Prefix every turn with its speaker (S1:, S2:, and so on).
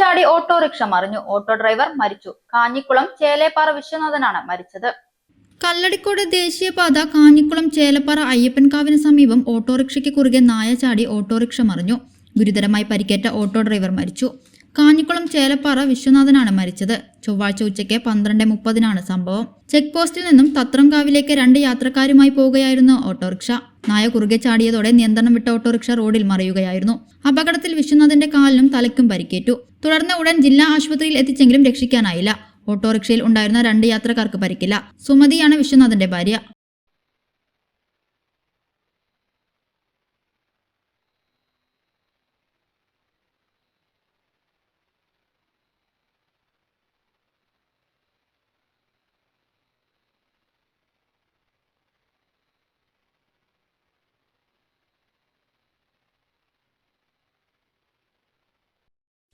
S1: ചാടി ഓട്ടോറിക്ഷ മറിഞ്ഞു. Auto driver മരിച്ചു. കാഞ്ഞിക്കുളം ചേലേപ്പാറ വിശ്വനാഥനാണ് മരിച്ചത്. കല്ലടിക്കോട് ദേശീയപാത കാഞ്ഞിക്കുളം ചേലപ്പാറ അയ്യപ്പൻകാവിന് സമീപം ഓട്ടോറിക്ഷയ്ക്ക് കുറുകെ നായ ചാടി ഓട്ടോറിക്ഷ മറിഞ്ഞു. ഗുരുതരമായി പരിക്കേറ്റ ഓട്ടോ ഡ്രൈവർ മരിച്ചു. കാഞ്ഞിക്കുളം ചേലപ്പാറ വിശ്വനാഥനാണ് മരിച്ചത്. ചൊവ്വാഴ്ച ഉച്ചയ്ക്ക് പന്ത്രണ്ട് മുപ്പതിനാണ് സംഭവം. ചെക്ക് പോസ്റ്റിൽ നിന്നും തത്രംകാവിലേക്ക് രണ്ട് യാത്രക്കാരുമായി പോവുകയായിരുന്നു ഓട്ടോറിക്ഷ. നായ കുറുകെ ചാടിയതോടെ നിയന്ത്രണം വിട്ട ഓട്ടോറിക്ഷ റോഡിൽ മറിയുകയായിരുന്നു. അപകടത്തിൽ വിശ്വനാഥന്റെ കാലിനും തലയ്ക്കും പരിക്കേറ്റു. തുടർന്ന് ഉടൻ ജില്ലാ ആശുപത്രിയിൽ എത്തിച്ചെങ്കിലും രക്ഷിക്കാനായില്ല. ഓട്ടോറിക്ഷയിൽ ഉണ്ടായിരുന്ന രണ്ട് യാത്രക്കാർക്ക് പരിക്കില്ല. സുമതിയാണ് വിശ്വനാഥന്റെ ഭാര്യ.